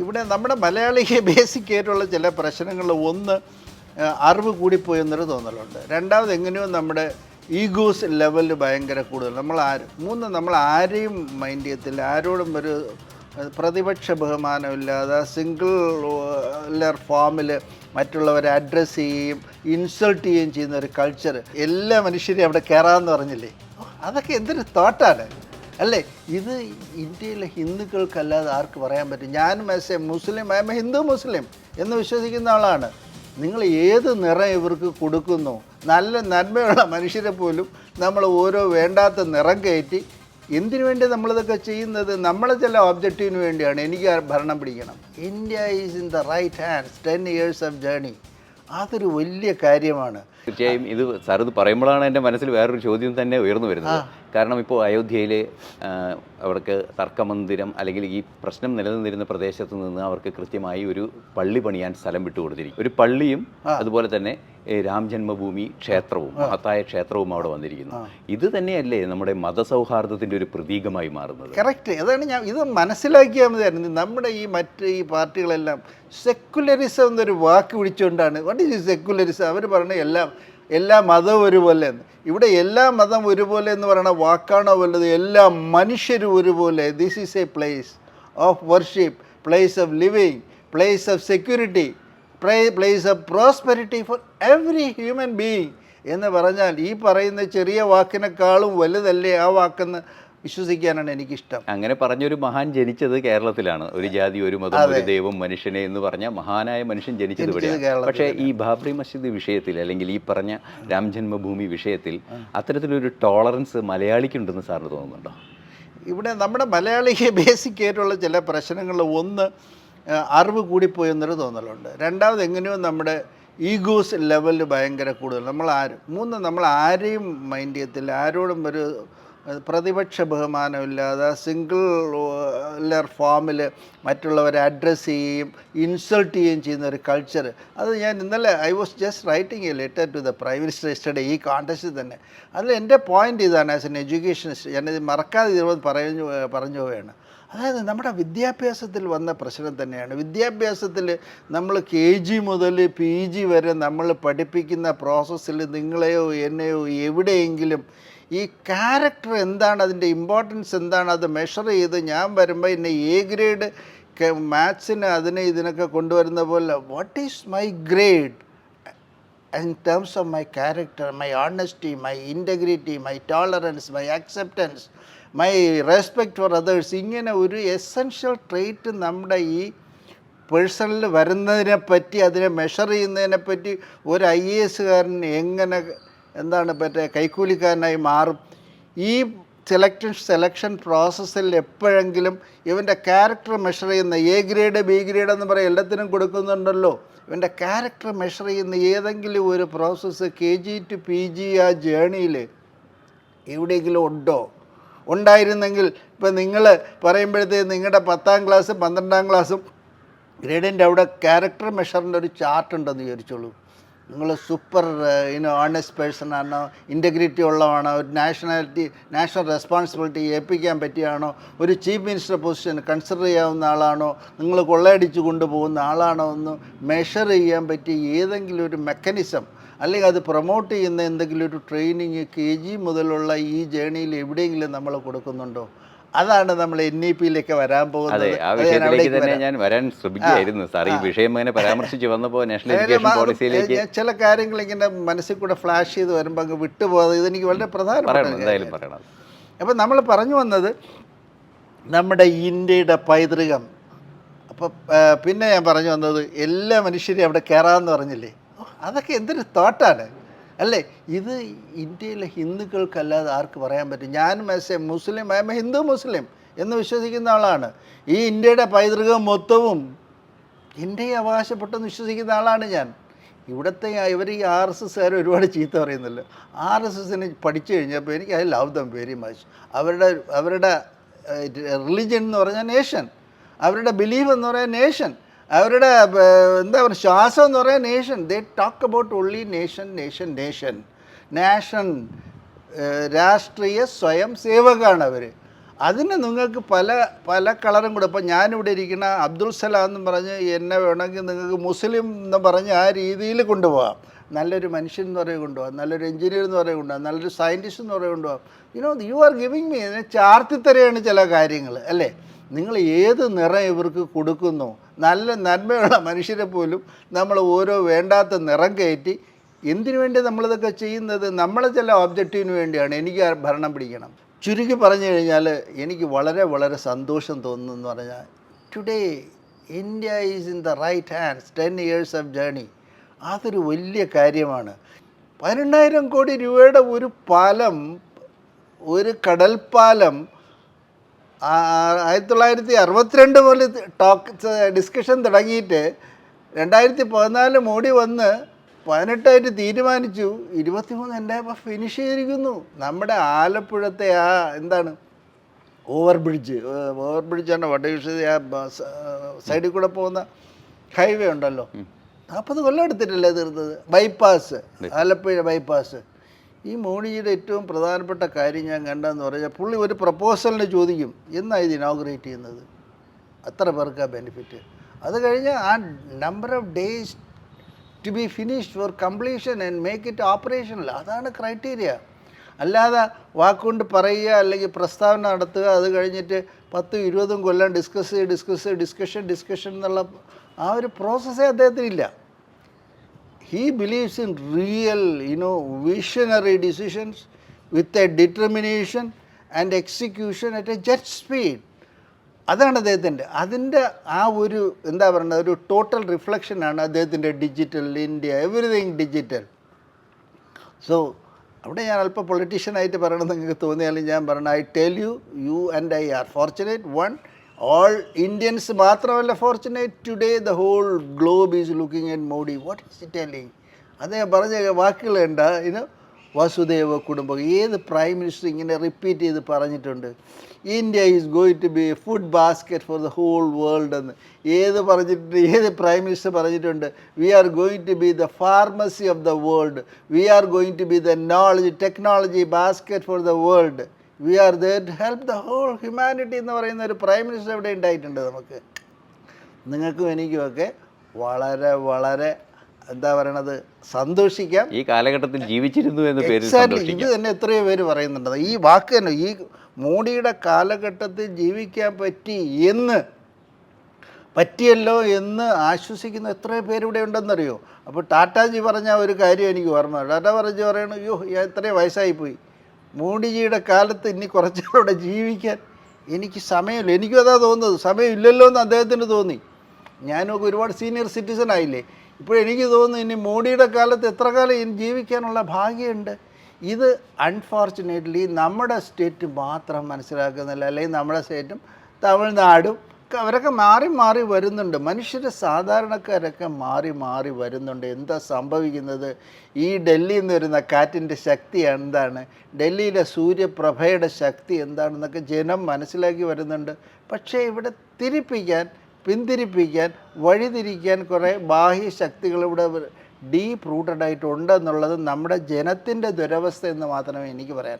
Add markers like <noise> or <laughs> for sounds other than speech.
ഇവിടെ നമ്മുടെ മലയാളിക്ക് <laughs> ബേസിക് ആയിട്ടുള്ള ചില പ്രശ്നങ്ങൾ. ഒന്ന് അറിവ് കൂടിപ്പോയി എന്നൊരു തോന്നലുണ്ട്. രണ്ടാമത് എങ്ങനെയോ നമ്മുടെ ഈഗോസ് ലെവൽ ഭയങ്കര കൂടുതൽ. നമ്മൾ ആര് മൂന്ന് നമ്മൾ ആരെയും മൈൻഡ് ചെയ്യത്തില്ല. ആരോടും ഒരു പ്രതിപക്ഷ ബഹുമാനമില്ലാതെ സിംഗിൾ ലെയർ ഫോമിൽ മറ്റുള്ളവരെ അഡ്രസ്സ് ചെയ്യുകയും ഇൻസൾട്ട് ചെയ്യുകയും ചെയ്യുന്ന ഒരു കൾച്ചർ എല്ലാ മനുഷ്യരെയും അവിടെ കയറാമെന്ന് പറഞ്ഞില്ലേ? അതൊക്കെ എന്തൊരു തോട്ടാണ് അല്ലേ? ഇത് ഇന്ത്യയിലെ ഹിന്ദുക്കൾക്കല്ലാതെ ആർക്ക് പറയാൻ പറ്റും? ഞാനും as a Muslim I am a Hindu Muslim എന്ന് വിശ്വസിക്കുന്ന ആളാണ്. നിങ്ങൾ ഏത് നിറം ഇവർക്ക് കൊടുക്കുന്നു? നല്ല നന്മയുള്ള മനുഷ്യരെ പോലും നമ്മൾ ഓരോ വേണ്ടാത്ത നിറം കയറ്റി എന്തിനു വേണ്ടി നമ്മളിതൊക്കെ ചെയ്യുന്നത്? നമ്മളെ ചില ഒബ്ജക്റ്റീവിന് വേണ്ടിയാണ്. എനിക്ക് ഭരണം പിടിക്കണം. India is in the right hands ten years of journey അതൊരു വലിയ കാര്യമാണ്. തീർച്ചയായും ഇത് സാർ ഇത് പറയുമ്പോഴാണ് എന്റെ മനസ്സിൽ വേറൊരു ചോദ്യം തന്നെ ഉയർന്നു വരുന്നത്. കാരണം ഇപ്പോൾ അയോധ്യയിൽ അവർക്ക് തർക്കമന്ദിരം അല്ലെങ്കിൽ ഈ പ്രശ്നം നിലനിന്നിരുന്ന പ്രദേശത്ത് നിന്ന് അവർക്ക് കൃത്യമായി ഒരു പള്ളി പണിയാൻ സ്ഥലം വിട്ടുകൊടുത്തിരിക്കും ഒരു പള്ളിയും അതുപോലെ തന്നെ രാം ജന്മഭൂമി ക്ഷേത്രവും മഹത്തായ ക്ഷേത്രവും അവിടെ വന്നിരിക്കുന്നു. ഇത് തന്നെയല്ലേ നമ്മുടെ മതസൗഹാർദ്ദത്തിന്റെ ഒരു പ്രതീകമായി മാറുന്നത്? കറക്റ്റ്. അതാണ് ഞാൻ ഇത് മനസ്സിലാക്കിയാൽ മതിയായിരുന്നു നമ്മുടെ ഈ മറ്റ് ഈ പാർട്ടികളെല്ലാം സെക്കുലറിസം എന്നൊരു വാക്ക് വിളിച്ചുകൊണ്ടാണ്. വട്ട് ഈസ് സെക്കുലറിസം അവർ പറഞ്ഞ എല്ലാം എല്ലാ മതവും ഒരുപോലെ. എന്ന് ഇവിടെ എല്ലാ മതം ഒരുപോലെ എന്ന് പറയുന്ന വാക്കാണോ വല്ലത് എല്ലാ മനുഷ്യരും ഒരുപോലെ. This is a place of worship place of living place of security place of prosperity for every human being എന്ന് പറഞ്ഞാൽ ഈ പറയുന്ന ചെറിയ വാക്കിനേക്കാളും വലുതല്ലേ ആ വാക്കെന്ന്? വിശ്വസിക്കാനാണ് എനിക്കിഷ്ടം. അങ്ങനെ പറഞ്ഞൊരു മഹാൻ ജനിച്ചത് കേരളത്തിലാണ്. ഒരു ജാതി ഒരു മതം ഒരു ദൈവം മനുഷ്യനെ എന്ന് പറഞ്ഞ മഹാനായ മനുഷ്യൻ ജനിച്ചത് ഇവിടെയാണ്. പക്ഷേ ഈ ബാബറി മസ്ജിദ് വിഷയത്തിൽ അല്ലെങ്കിൽ ഈ പറഞ്ഞ രാം ജന്മഭൂമി വിഷയത്തിൽ അത്തരത്തിലൊരു ടോളറൻസ് മലയാളിക്കുണ്ടെന്ന് സാറിന് തോന്നുന്നുണ്ടോ? ഇവിടെ നമ്മുടെ മലയാളിക്ക് ബേസിക് ആയിട്ടുള്ള ചില പ്രശ്നങ്ങൾ ഒന്ന് അറിവ് കൂടിപ്പോയെന്നൊരു തോന്നലുണ്ട്. രണ്ടാമത് എങ്ങനെയോ നമ്മുടെ ഈഗോസ് ലെവലിൽ ഭയങ്കര കൂടുതൽ. നമ്മൾ ആരും മൂന്ന് നമ്മൾ ആരെയും മൈൻഡ് ചെയ്യത്തില്ല. ആരോടും ഒരു പ്രതിപക്ഷ ബഹുമാനമില്ലാതെ സിംഗിൾ ലെയർ ഫോമിൽ മറ്റുള്ളവരെ അഡ്രസ്സ് ചെയ്യുകയും ഇൻസൾട്ട് ചെയ്യുകയും ചെയ്യുന്ന ഒരു കൾച്ചർ അത് ഞാൻ ഇന്നലെ I was just writing a letter to the prime minister yesterday ഈ കോൺടസ്റ്റിൽ തന്നെ. അതിൽ എന്റെ പോയിന്റ് ഇതാണ് ആസ് എൻ എഡ്യൂക്കേഷനിസ്റ്റ് ഞാനിത് മറക്കാതെ ഇരുപത് പറഞ്ഞു പറഞ്ഞു പോവുകയാണ്. അതായത് നമ്മുടെ വിദ്യാഭ്യാസത്തിൽ വന്ന പ്രശ്നം തന്നെയാണ്. വിദ്യാഭ്യാസത്തിൽ നമ്മൾ കെ ജി മുതൽ പി ജി വരെ നമ്മൾ പഠിപ്പിക്കുന്ന പ്രോസസ്സിൽ നിങ്ങളെയോ എന്നെയോ എവിടെയെങ്കിലും ഈ ക്യാരക്ടർ എന്താണ് അതിന്റെ ഇമ്പോർട്ടൻസ് എന്താണ് അത് മെഷർ ചെയ്ത് ഞാൻ വരുമ്പോൾ എന്നെ എ ഗ്രേഡ് മാത്സിന് അതിനെ ഇതിനൊക്കെ കൊണ്ടുവരുന്ന പോലെ what is my grade in terms of my character my honesty my integrity my tolerance my acceptance my respect for others ഇങ്ങനെ ഒരു എസെൻഷ്യൽ ട്രേറ്റ് നമ്മുടെ ഈ പേഴ്സണൽ വരുന്നതിനെ പറ്റി അതിനെ മെഷർ ചെയ്യുന്നതിനെ പറ്റി ഒരു ഐ എ എസ്സുകാരൻ എങ്ങനെ എന്താണ് മറ്റേ കൈക്കൂലിക്കാരനായി മാറും. ഈ സെലക്ഷൻ സെലക്ഷൻ പ്രോസസ്സിൽ എപ്പോഴെങ്കിലും ഇവന്റെ ക്യാരക്ടർ മെഷർ ചെയ്യുന്ന എ ഗ്രേഡ് ബി ഗ്രേഡ് എന്ന് പറയും എല്ലാത്തിനും കൊടുക്കുന്നുണ്ടല്ലോ. ഇവന്റെ ക്യാരക്ടർ മെഷർ ചെയ്യുന്ന ഏതെങ്കിലും ഒരു process K G to P G ആ ജേണിയിൽ എവിടെയെങ്കിലും ഉണ്ടോ? ഉണ്ടായിരുന്നെങ്കിൽ ഇപ്പം നിങ്ങൾ പറയുമ്പോഴത്തേക്ക് നിങ്ങളുടെ പത്താം ക്ലാസ്സും പന്ത്രണ്ടാം ക്ലാസ്സും ഗ്രേഡിന്റെ അവിടെ ക്യാരക്ടർ മെഷറിന്റെ ഒരു ചാർട്ട് ഉണ്ടെന്ന് വിചാരിച്ചോളൂ. നിങ്ങൾ സൂപ്പർ ഇനോ ഓണസ്റ്റ് പേഴ്സൺ ആണോ? ഇന്റഗ്രിറ്റി ഉള്ളതാണോ? ഒരു നാഷണാലിറ്റി നാഷണൽ റെസ്പോൺസിബിലിറ്റി ഏൽപ്പിക്കാൻ പറ്റിയാണോ? ഒരു ചീഫ് മിനിസ്റ്റർ പൊസിഷൻ കൺസിഡർ ചെയ്യാവുന്ന ആളാണോ? നിങ്ങൾ കൊള്ളയടിച്ച് കൊണ്ടുപോകുന്ന ആളാണോ എന്ന് മെഷർ ചെയ്യാൻ പറ്റിയ ഏതെങ്കിലും ഒരു മെക്കാനിസം അല്ലെങ്കിൽ അത് പ്രൊമോട്ട് ചെയ്യുന്ന എന്തെങ്കിലും ഒരു ട്രെയിനിങ് കെ ജി മുതലുള്ള ഈ ജേണിയിൽ എവിടെയെങ്കിലും നമ്മൾ കൊടുക്കുന്നുണ്ടോ? അതാണ് നമ്മൾ എൻ ഇ പിയിലേക്ക് വരാൻ അതെ പോകുന്നത് ആ വിഷയത്തിലേക്ക് തന്നെ ഞാൻ വരാൻ ശ്രമിക്കുകയായിരുന്നു. സാർ ഈ വിഷയം ഇങ്ങനെ പരാമർശിച്ച് വന്നപ്പോൾ നാഷണൽ എഡ്യൂക്കേഷൻ പോളിസിയിലേക്ക് ചില കാര്യങ്ങൾ ഇങ്ങനെ മനസ്സിൽ കൂടെ ഫ്ലാഷ് ചെയ്ത് വരുമ്പോൾ അങ്ങ് വിട്ടുപോകാതെ ഇതെനിക്ക് വളരെ പ്രധാനപ്പെട്ട എന്തായാലും. പറയണം. അപ്പം നമ്മൾ പറഞ്ഞു വന്നത് നമ്മുടെ ഇന്ത്യയുടെ പൈതൃകം. അപ്പോൾ പിന്നെ ഞാൻ പറഞ്ഞു വന്നത് എല്ലാ മനുഷ്യരെയും അവിടെ കയറാമെന്ന് പറഞ്ഞില്ലേ? അതൊക്കെ എന്തൊരു തോട്ടാണ് അല്ലേ? ഇത് ഇന്ത്യയിലെ ഹിന്ദുക്കൾക്കല്ലാതെ ആർക്ക് പറയാൻ പറ്റും? ഞാനും as a Muslim I am a Hindu Muslim എന്ന് വിശ്വസിക്കുന്ന ആളാണ്. ഈ ഇന്ത്യയുടെ പൈതൃകം മൊത്തവും ഇന്ത്യയെ അവകാശപ്പെട്ടെന്ന് വിശ്വസിക്കുന്ന ആളാണ് ഞാൻ. ഇവിടുത്തെ ഇവർ ഈ ആർ എസ് എസ്സുകാർ ഒരുപാട് ചീത്ത പറയുന്നില്ല ആർ എസ് എസിന് പഠിച്ചു കഴിഞ്ഞപ്പോൾ എനിക്ക് I love them very much അവരുടെ അവരുടെ റിലിജൻ എന്ന് പറഞ്ഞാൽ നേഷൻ അവരുടെ ബിലീഫ് എന്ന് പറയാൻ നേഷൻ അവരുടെ എന്താ പറയുക ശ്വാസം എന്ന് പറയാൻ nation they talk about only nation nation nation nation രാഷ്ട്രീയ സ്വയം സേവകാണ് അവർ അതിന് നിങ്ങൾക്ക് പല പല കളറും കൂടെ. ഇപ്പം ഞാനിവിടെ ഇരിക്കുന്ന അബ്ദുൽ സലാം എന്ന് പറഞ്ഞ് എന്നെ വേണമെങ്കിൽ നിങ്ങൾക്ക് മുസ്ലിം എന്ന് പറഞ്ഞ് ആ രീതിയിൽ കൊണ്ടുപോകാം. നല്ലൊരു മനുഷ്യൻ എന്ന് പറയുക കൊണ്ടുപോകാം. നല്ലൊരു എഞ്ചിനീയർ എന്ന് പറയുക കൊണ്ടുപോകാം. നല്ലൊരു സയന്റിസ്റ്റ് എന്ന് പറയുക കൊണ്ടുപോകാം. You know you are giving me ചാർത്തി തരെയാണ് ചില കാര്യങ്ങൾ അല്ലേ? നിങ്ങൾ ഏത് നിറം ഇവർക്ക് കൊടുക്കുന്നു? നല്ല നന്മയുള്ള മനുഷ്യരെ പോലും നമ്മൾ ഓരോ വേണ്ടാത്ത നിറം കയറ്റി എന്തിനു വേണ്ടി നമ്മളിതൊക്കെ ചെയ്യുന്നത്? നമ്മളെ ചില ഒബ്ജക്റ്റീവിന് വേണ്ടിയാണ് എനിക്ക് ഭരണം പിടിക്കണം. ചുരുക്കി പറഞ്ഞു കഴിഞ്ഞാൽ എനിക്ക് വളരെ വളരെ സന്തോഷം തോന്നുന്നു പറഞ്ഞാൽ today India is in the right hands ten years of journey അതൊരു വലിയ കാര്യമാണ്. പതിനെണ്ണായിരം കോടി രൂപയുടെ ഒരു പാലം ഒരു കടൽപ്പാലം ആയിരത്തി തൊള്ളായിരത്തി അറുപത്തിരണ്ട് മുതൽ ടോക്ക് ഡിസ്കഷൻ തുടങ്ങിയിട്ട് രണ്ടായിരത്തി പതിനാല് മോഡി വന്ന് പതിനെട്ടായിട്ട് തീരുമാനിച്ചു. ഇരുപത്തിമൂന്ന് എന്റെ അപ്പം ഫിനിഷ് ചെയ്തിരിക്കുന്നു. നമ്മുടെ ആലപ്പുഴത്തെ ആ എന്താണ്? ഓവർ ബ്രിഡ്ജ് ഓവർ ബ്രിഡ്ജ് വടയൂഷ് ആ ബസ്, ആ, സൈഡിൽ കൂടെ പോകുന്ന ഹൈവേ ഉണ്ടല്ലോ. നാൽപ്പത് കൊല്ലം എടുത്തിട്ടല്ലേ തീർത്തത് ബൈപ്പാസ് ആലപ്പുഴ ബൈപ്പാസ്. ഈ മോണിയുടെ ഏറ്റവും പ്രധാനപ്പെട്ട കാര്യം ഞാൻ കണ്ടതെന്ന് പറഞ്ഞാൽ പുള്ളി ഒരു പ്രപ്പോസലിന് ചോദിക്കും എന്നാണ് ഇത് ഇനോഗ്രേറ്റ് ചെയ്യുന്നത്? അത്ര പേർക്കാ ബെനിഫിറ്റ് അത് കഴിഞ്ഞ് ആ number of days to be finished for completion and make it operational അതാണ് ക്രൈറ്റീരിയ അല്ലാതെ വാക്കുകൊണ്ട് പറയുക അല്ലെങ്കിൽ പ്രസ്താവന നടത്തുക അത് കഴിഞ്ഞിട്ട് പത്തും ഇരുപതും കൊല്ലം ഡിസ്കസ് ചെയ്ത് ഡിസ്കസ് ചെയ്ത് ഡിസ്കഷൻ ഡിസ്കഷൻ എന്നുള്ള ആ ഒരു പ്രോസസ്സേ അദ്ദേഹത്തിനില്ല he believes in real, you know, visionary decisions with a determination and execution at a jet speed. അതാണ് അദ്ദേഹത്തിന്റെ. അതിന്റെ ആ ഒരു എന്താ പറയുന്നത് ഒരു ടോട്ടൽ റിഫ്ലക്ഷനാണ് അദ്ദേഹത്തിന്റെ digital India everything digital so അവിടെ ഞാൻ അല്പം പൊളിറ്റീഷ്യനായിട്ട് പറയണമെന്ന് നിങ്ങൾക്ക് തോന്നിയാലും ഞാൻ പറയണം. I tell you you and I are fortunate one all Indians മാത്രമല്ല fortunate today the whole globe is looking at Modi what is it telling അദ്ദേഹം പറഞ്ഞ വാക്കുകൾ ഉണ്ട് ഇത് വസുദേവ കുടുംബം. ഏത് പ്രൈം മിനിസ്റ്റർ ഇങ്ങനെ റിപ്പീറ്റ് ചെയ്ത് പറഞ്ഞിട്ടുണ്ട്? India is going to be food basket for the whole world എന്ന്. ഏത് പറഞ്ഞിട്ടുണ്ട്? ഏത് പ്രൈം മിനിസ്റ്റർ പറഞ്ഞിട്ടുണ്ട്? We are going to be the pharmacy of the world we are going to be the knowledge technology basket for the world we are there to help the whole humanity എന്ന് പറയുന്ന ഒരു prime minister ഇവിടെ ഉണ്ടായിട്ടുണ്ട് നമുക്ക്? നിങ്ങൾക്കും എനിക്കുമൊക്കെ വളരെ വളരെ എന്താ പറയണത്? സന്തോഷിക്കാം. ഈ കാലഘട്ടത്തിൽ ജീവിച്ചിരുന്നു എന്ന് പേര് ഇത് തന്നെ എത്രയോ പേര് പറയുന്നുണ്ട്. ഈ വാക്ക് തന്നെ ഈ മോഡിയുടെ കാലഘട്ടത്തിൽ ജീവിക്കാൻ പറ്റി എന്ന് പറ്റിയല്ലോ എന്ന് ആശ്വസിക്കുന്ന എത്രയോ പേരിവിടെ ഉണ്ടെന്നറിയോ? അപ്പോൾ ടാറ്റാജി പറഞ്ഞ ഒരു കാര്യം എനിക്ക് ഓർമ്മ ടാറ്റ പറഞ്ഞു പറയണു അയ്യോ ഇത്രയും വയസ്സായിപ്പോയി. മോഡിജിയുടെ കാലത്ത് ഇനി കുറച്ചുകൂടെ ജീവിക്കാൻ എനിക്ക് സമയമില്ല. എനിക്കും അതാ തോന്നുന്നത്. സമയമില്ലല്ലോ എന്ന് അദ്ദേഹത്തിന് തോന്നി. ഞാനൊക്കെ ഒരുപാട് സീനിയർ സിറ്റിസൺ ആയില്ലേ. ഇപ്പോഴെനിക്ക് തോന്നുന്നു ഇനി മോഡിയുടെ കാലത്ത് എത്ര കാലം ജീവിക്കാനുള്ള ഭാഗ്യമുണ്ട്? ഇത് അൺഫോർച്ചുനേറ്റ്ലി നമ്മുടെ സ്റ്റേറ്റ് മാത്രം മനസ്സിലാക്കുന്നില്ല. അല്ലെങ്കിൽ നമ്മുടെ സ്റ്റേറ്റും തമിഴ്നാടും അവരൊക്കെ മാറി മാറി വരുന്നുണ്ട്. മനുഷ്യർ സാധാരണക്കാരൊക്കെ മാറി മാറി വരുന്നുണ്ട്. എന്താ സംഭവിക്കുന്നത്? ഈ ഡൽഹിയിൽ നിന്ന് വരുന്ന കാറ്റിന്റെ ശക്തി എന്താണ്? ഡൽഹിയിലെ സൂര്യപ്രഭയുടെ ശക്തി എന്താണെന്നൊക്കെ ജനം മനസ്സിലാക്കി വരുന്നുണ്ട്. പക്ഷേ ഇവിടെ തിരിപ്പിക്കാൻ പിന്തിരിപ്പിക്കാൻ വഴിതിരിക്കാൻ കുറേ ബാഹ്യ ശക്തികൾ ഇവിടെ ഡീപ്പ് റൂട്ടഡ് ആയിട്ട് നമ്മുടെ ജനത്തിന്റെ ദുരവസ്ഥ എന്ന് മാത്രമേ എനിക്ക് പറയാൻ